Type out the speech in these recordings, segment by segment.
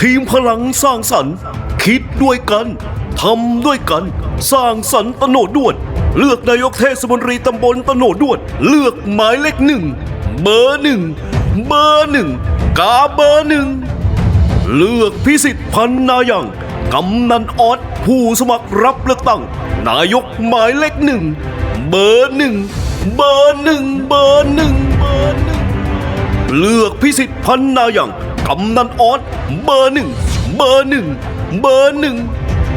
ทีมพลังสร้างสรรค์ คิดด้วยกันทำด้วยกัน สร้างสรรค์ตโนดด้วนเลือกนายกเทศมนตรีตำบลตโนดด้วนเลือกหมายเลขหนึ่งเบอร์หนึ่งเบอร์หนึ่งกาเบอร์หนึ่งเลือกพิสิทธิ์พันนายังกำนันออดผู้สมัครรับเลือกตั้ง นายกหมายเลขหนึ่งเบอร์หนึ่งเบอร์หนึ่งเบอร์หนึ่งเบอร์หนึ่งเลือกพิสิทธิ์พันนายัง กำนันออดเบอร์หนึ่งเบอร์หนึ่งเบอร์หนึ่ง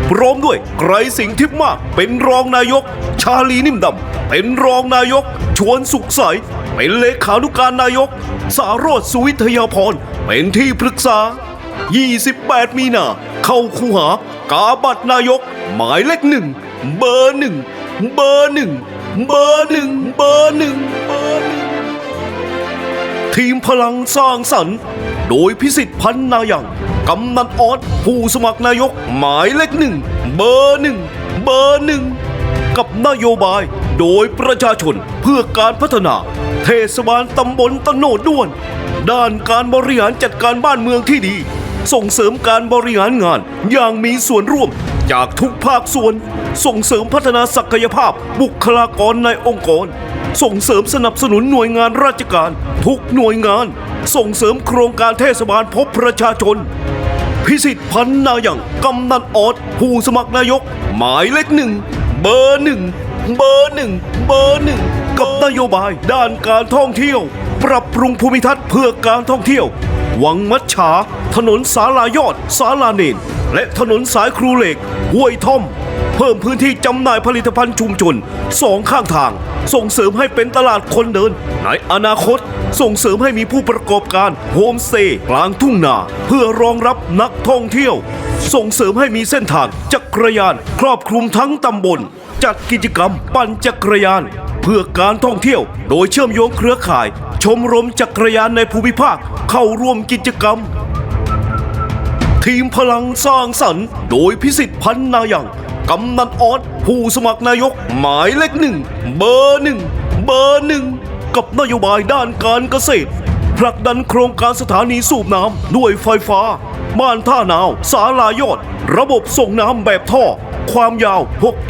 พร้อมด้วยไกรสิงห์ทิพย์มาก เป็นรองนายก ชาลีนิ่มดำ เป็นรองนายก ชวนสุขใส เป็นเลขานุการนายก สารโรธสุวิทยาพร เป็นที่ปรึกษา 28 มีนาเข้าคูหากาบัตรนายก หมายเลขหนึ่งเบอร์หนึ่งเบอร์หนึ่งเบอร์หนึ่งเบอร์หนึ่งเบอร์หนึ่งทีมพลังสร้างสรรค์ โดยพิสิทธิ์พันนายังกำนันออดผู้สมัครนายกหมายเลขหนึ่งเบอร์หนึ่งเบอร์หนึ่งกับนโยบายโดยประชาชนเพื่อการพัฒนา เทศบาลตำบลตะโนดด้วน ด้านการบริหารจัดการบ้านเมืองที่ดี ส่งเสริมการบริหารงานอย่างมีส่วนร่วมจากทุกภาคส่วน ส่งเสริมพัฒนาศักยภาพบุคลากรในองค์กร ส่งเสริมสนับสนุนหน่วยงานราชการ ทุกหน่วยงาน ส่งเสริมโครงการเทศบาลพบประชาชน พิสิทธิ์พันนายังกำนันออดผู้สมัครนายก หมายเลขหนึ่งเบอร์หนึ่งเบอร์หนึ่งเบอร์หนึ่งกับนโยบายด้านการท่องเที่ยว ปรับปรุงภูมิทัศน์เพื่อการท่องเที่ยว วังมัดฉา ถนนสาลายอด สาลาเนน และถนนสายครูเหล็กห้วยท่อม เพิ่มพื้นที่จำหน่ายผลิตภัณฑ์ชุมชนสองข้างทาง ส่งเสริมให้เป็นตลาดคนเดิน ในอนาคต ส่งเสริมให้มีผู้ประกอบการโฮมสเตย์กลางทุ่งนา เพื่อรองรับนักท่องเที่ยว ส่งเสริมให้มีเส้นทางจักรยาน ครอบคลุมทั้งตำบล จัดกิจกรรมปั่นจักรยาน เพื่อการท่องเที่ยว โดยเชื่อมโยงเครือข่าย ชมรมจักรยานในภูมิภาคเข้าร่วมกิจกรรมทีมพลังสร้างสรรค์ โดยพิสิทธิ์พันนายัง กำนันออดผู้สมัครนายกหมายเลขหนึ่งเบอร์หนึ่งเบอร์หนึ่งกับนโยบายด้านการเกษตรผลักดันโครงการสถานีสูบน้ำด้วยไฟฟ้าม่านท่านาว สาลายอด ระบบส่งน้ำแบบท่อ ความยาว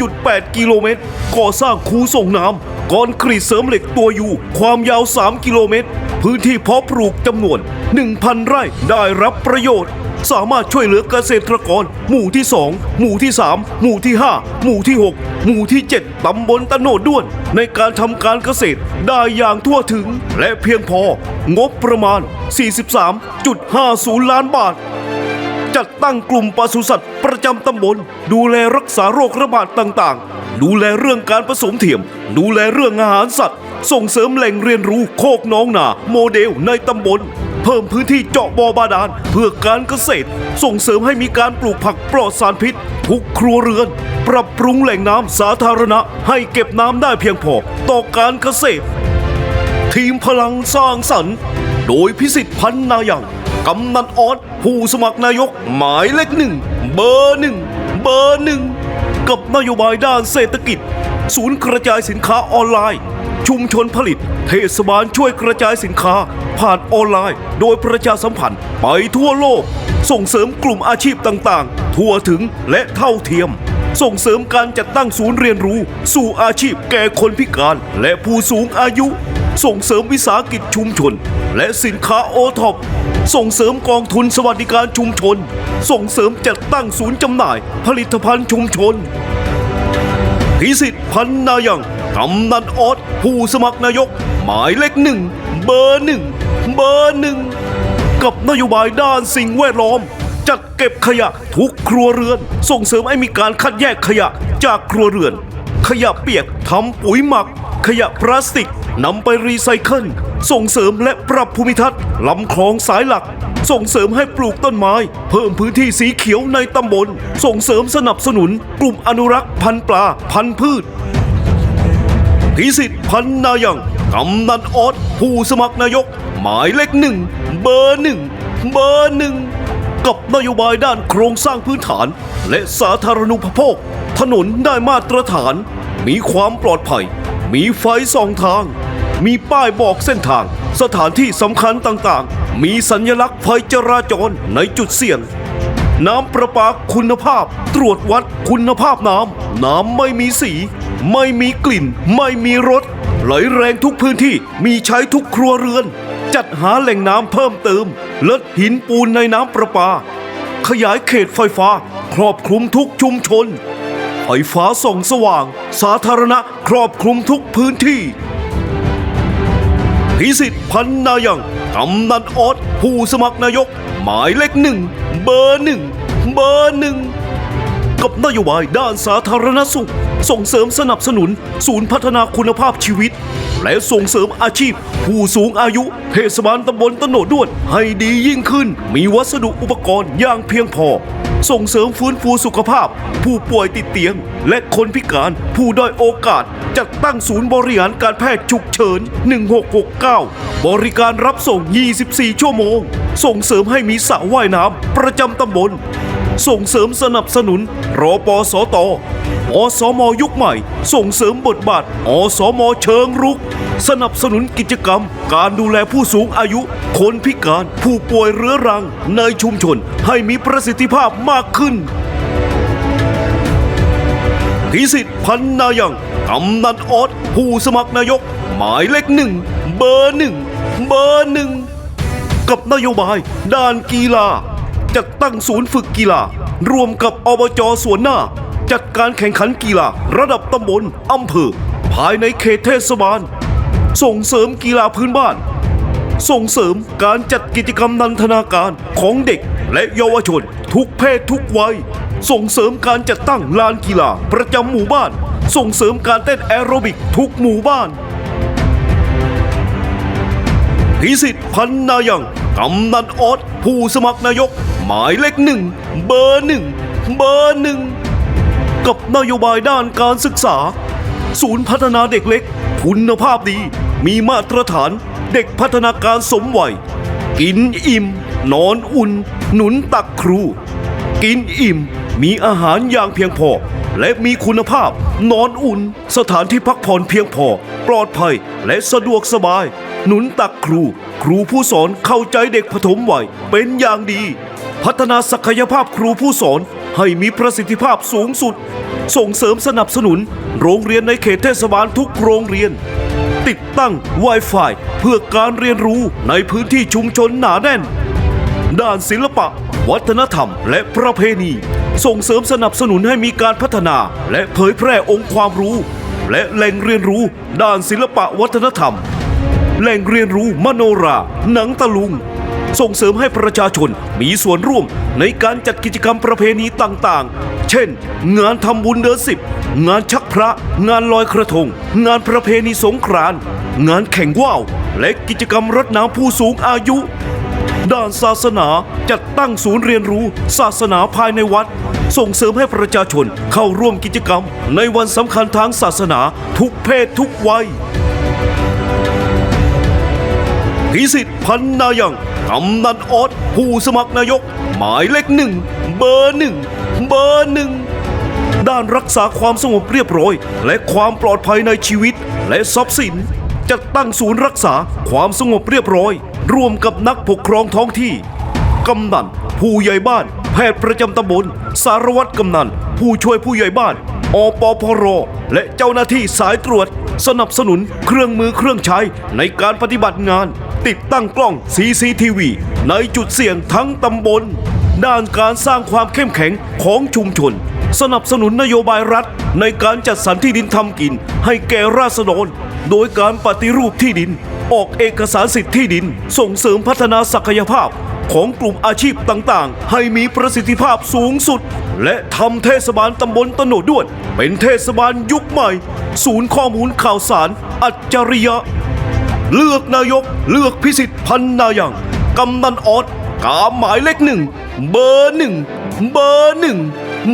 6.8 กิโลเมตร ก่อสร้างคูส่งน้ำก้อนกรีดเสริมเหล็กตัวยูความยาว 3 กิโลเมตร พื้นที่เพาะปลูกจำนวน 1,000 ไร่ได้รับประโยชน์ สามารถช่วยเหลือเกษตรกร หมู่ที่ 2 หมู่ที่ 3 หมู่ที่ 5 หมู่ที่ 6 หมู่ที่ 7 ตำบลตะโนดด้วน ในการทำการเกษตรได้อย่างทั่วถึง และเพียงพองบประมาณ 43.50 ล้านบาทจัดตั้งกลุ่มปศุสัตว์ประจำตำบล ดูแลรักษาโรคระบาดต่างๆ ดูแลเรื่องการผสมเทียม ดูแลเรื่องอาหารสัตว์ ส่งเสริมแหล่งเรียนรู้โคกน้องนาโมเดลในตำบล เพิ่มพื้นที่เจาะบ่อบาดาลเพื่อการเกษตร ส่งเสริมให้มีการปลูกผักปลอดสารพิษ ทุกครัวเรือน ปรับปรุงแหล่งน้ำสาธารณะ ให้เก็บน้ำได้เพียงพอต่อการเกษตร ทีมพลังสร้างสรรค์ โดยพิสิทธิ์พันนายังกำนันออดผู้สมัครนายกหมายเลขหนึ่งเบอร์หนึ่งเบอร์หนึ่งกับนโยบายด้านเศรษฐกิจ ศูนย์กระจายสินค้าออนไลน์ ชุมชนผลิต เทศบาลช่วยกระจายสินค้า ผ่านออนไลน์ โดยประชาสัมพันธ์ไปทั่วโลก ส่งเสริมกลุ่มอาชีพต่างๆ ทั่วถึงและเท่าเทียม ส่งเสริมการจัดตั้งศูนย์เรียนรู้ สู่อาชีพแก่คนพิการและผู้สูงอายุ ส่งเสริมวิสาหกิจชุมชน และสินค้าโอท็อปส่งเสริมกองทุนสวัสดิการชุมชน ส่งเสริมจัดตั้งศูนย์จำหน่าย ผลิตภัณฑ์ชุมชนพิสิทธิ์พันนายัง กำนันออดผู้สมัครนายก หมายเลขหนึ่งเบอร์หนึ่งเบอร์หนึ่งกับนโยบายด้านสิ่งแวดล้อม จัดเก็บขยะทุกครัวเรือน ส่งเสริมให้มีการคัดแยกขยะจากครัวเรือน ขยะเปียกทำปุ๋ยหมัก ขยะพลาสติกนำไปรีไซเคิลส่งเสริมและปรับภูมิทัศน์ลำคลองสายหลัก ส่งเสริมให้ปลูกต้นไม้ เพิ่มพื้นที่สีเขียวในตำบล ส่งเสริมสนับสนุน กลุ่มอนุรักษ์พันธุ์ปลา พันธุ์พืช พิสิทธิ์พันนายังกำนันออดผู้สมัครนายก หมายเลขหนึ่งเบอร์หนึ่งเบอร์หนึ่งกับนโยบายด้านโครงสร้างพื้นฐาน และสาธารณูปโภค ถนนได้มาตรฐาน มีความปลอดภัย มีไฟสองทาง มีป้ายบอกเส้นทาง สถานที่สำคัญต่างๆ มีสัญลักษณ์ไฟจราจรในจุดเสี่ยงน้ำประปาคุณภาพ ตรวจวัดคุณภาพน้ำ น้ำไม่มีสี ไม่มีกลิ่น ไม่มีรสไหลแรงทุกพื้นที่มีใช้ทุกครัวเรือน จัดหาแหล่งน้ำเพิ่มเติมลดหินปูนในน้ำประปา ขยายเขตไฟฟ้า ครอบคลุมทุกชุมชน ไฟฟ้าส่องสว่าง สาธารณะครอบคลุมทุกพื้นที่พิสิทธิ์พันนายังกำนันออสผู้สมัครนายก หมายเลขหนึ่ง เบอร์หนึ่ง เบอร์หนึ่ง กับนโยบายด้านสาธารณสุข ส่งเสริมสนับสนุน ศูนย์พัฒนาคุณภาพชีวิต และส่งเสริมอาชีพ ผู้สูงอายุ เทศบาลตำบลตโนดด้วน ให้ดียิ่งขึ้น มีวัสดุอุปกรณ์อย่างเพียงพอ ส่งเสริมฟื้นฟูสุขภาพ ผู้ป่วยติดเตียง และคนพิการผู้ด้อยโอกาส จัดตั้งศูนย์บริหารการแพทย์ฉุกเฉิน 1669 บริการรับส่ง 24 ชั่วโมง ส่งเสริมให้มีสระว่ายน้ำประจำตำบลส่งเสริมสนับสนุนรอปสตอ อสมยุคใหม่ ส่งเสริมบทบาทอสมเชิงรุก สนับสนุนกิจกรรม การดูแลผู้สูงอายุ คนพิการผู้ป่วยเรื้อรัง ในชุมชนให้มีประสิทธิภาพมากขึ้นพิสิทธิ์พันนายังกำนันออสผู้สมัครนายก หมายเลขหนึ่งเบอร์หนึ่งเบอร์หนึ่งกับนโยบาย ด้านกีฬาจัดตั้งศูนย์ฝึกกีฬา รวมกับอบจส่วนหน้า จัดการแข่งขันกีฬาระดับตำบลอำเภอ ภายในเขตเทศบาล ส่งเสริมกีฬาพื้นบ้าน ส่งเสริมการจัดกิจกรรมนันทนาการของเด็กและเยาวชน ทุกเพศทุกวัย ส่งเสริมการจัดตั้งลานกีฬาประจำหมู่บ้าน ส่งเสริมการเต้นแอโรบิกทุกหมู่บ้านพิสิทธิ์พันนายังกำนันออสผู้สมัครนายก หมายเลขหนึ่ง เบอร์หนึ่ง เบอร์หนึ่ง กับนโยบายด้านการศึกษา ศูนย์พัฒนาเด็กเล็ก คุณภาพดี มีมาตรฐานเด็กพัฒนาการสมวัย กินอิ่ม นอนอุ่น หนุนตักครู กินอิ่ม มีอาหารอย่างเพียงพอ และมีคุณภาพ นอนอุ่น สถานที่พักผ่อนเพียงพอ ปลอดภัยและสะดวกสบาย หนุนตักครู ครูผู้สอนเข้าใจเด็กปฐมวัยเป็นอย่างดี พัฒนาศักยภาพครูผู้สอน ให้มีประสิทธิภาพสูงสุด ส่งเสริมสนับสนุน โรงเรียนในเขตเทศบาลทุกโรงเรียน ติดตั้ง Wi-Fi เพื่อการเรียนรู้ในพื้นที่ชุมชนหนาแน่น ด้านศิลปะ วัฒนธรรม และประเพณี ส่งเสริมสนับสนุนให้มีการพัฒนา และเผยแพร่องค์ความรู้ และแหล่งเรียนรู้ ด้านศิลปะวัฒนธรรม แหล่งเรียนรู้มโนรา หนังตะลุง ส่งเสริมให้ประชาชนมีส่วนร่วมในการจัดกิจกรรมประเพณีต่างๆ เช่น งานทำบุญเดือนสิบ งานชักพระ งานลอยกระทง งานประเพณีสงกรานต์งานแข่งว่าว และกิจกรรมรดน้ำผู้สูงอายุ ด้านศาสนาจัดตั้งศูนย์เรียนรู้ ศาสนาภายในวัด ส่งเสริมให้ประชาชนเข้าร่วมกิจกรรม ในวันสำคัญทางศาสนาทุกเพศทุกวัยพิสิทธิ์พันนายัง กำนันออสผู้สมัครนายก หมายเลขหนึ่งเบอร์หนึ่งเบอร์หนึ่งด้านรักษาความสงบเรียบร้อย และความปลอดภัยในชีวิตและทรัพย์สินจัดตั้งศูนย์รักษาความสงบเรียบร้อย ร่วมกับนักปกครองท้องที่ กำนัน ผู้ใหญ่บ้าน แพทย์ประจำตำบล สารวัตรกำนัน ผู้ช่วยผู้ใหญ่บ้านอปพร และเจ้าหน้าที่สายตรวจ สนับสนุนเครื่องมือเครื่องใช้ในการปฏิบัติงาน ติดตั้งกล้อง CCTV ในจุดเสี่ยงทั้งตำบล ด้านการสร้างความเข้มแข็งของชุมชน สนับสนุนนโยบายรัฐ ในการจัดสรรที่ดินทำกิน ให้แก่ราษฎร โดยการปฏิรูปที่ดิน ออกเอกสารสิทธิ์ที่ดิน ส่งเสริมพัฒนาศักยภาพของกลุ่มอาชีพต่างๆ ให้มีประสิทธิภาพสูงสุด และทำเทศบาลตำบลตโนดด้วนเป็นเทศบาลยุคใหม่ ศูนย์ข้อมูลข่าวสาร อัจฉริยะ เลือกนายกเลือกพิสิทธิ์พันนายังกำนันออดกาหมายเลขหนึ่งเบอร์หนึ่งเบอร์หนึ่ง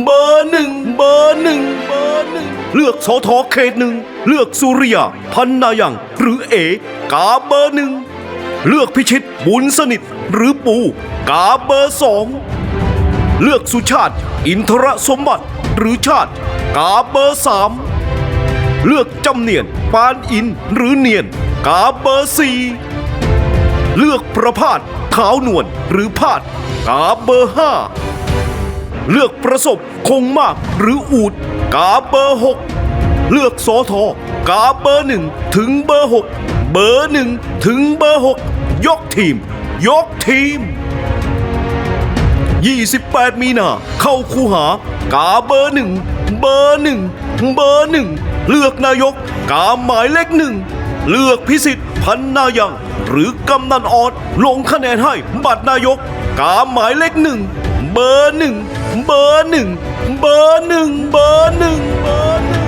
เบอร์หนึ่งเบอร์หนึ่งเบอร์หนึ่งเลือกสอทอเขตหนึ่งเลือกสุริยาพันนายังหรือเอกาเบอร์หนึ่งเลือกพิชิตบุญสนิทหรือปูกาเบอร์สองเลือกสุชาติ อินทรสมบัติหรือชาติ กาเบอร์สามเลือกจำเนียนปานอินหรือเนียน กาเบอร์สี่เลือกประพาสขาวนวลหรือพาดกาเบอร์ห้าเลือกประสบคงมากหรืออูดกาเบอร์หกเลือกสอทอกาเบอร์หนึ่งถึงเบอร์หกเบอร์หนึ่งถึงเบอร์หกยกทีม ยกทีม 28 มีนาเข้าคูหากาเบอร์หนึ่งเบอร์หนึ่งเบอร์หนึ่งเลือกนายกกาหมายเลขหนึ่ง เลือกพิสิทธิ์พันนายัง หรือกำนันออดลงคะแนนให้บัตรนายก กาหมายเลขหนึ่งเบอร์หนึ่งเบอร์หนึ่งเบอร์หนึ่งเบอร์หนึ่งเบอร์หนึ่ง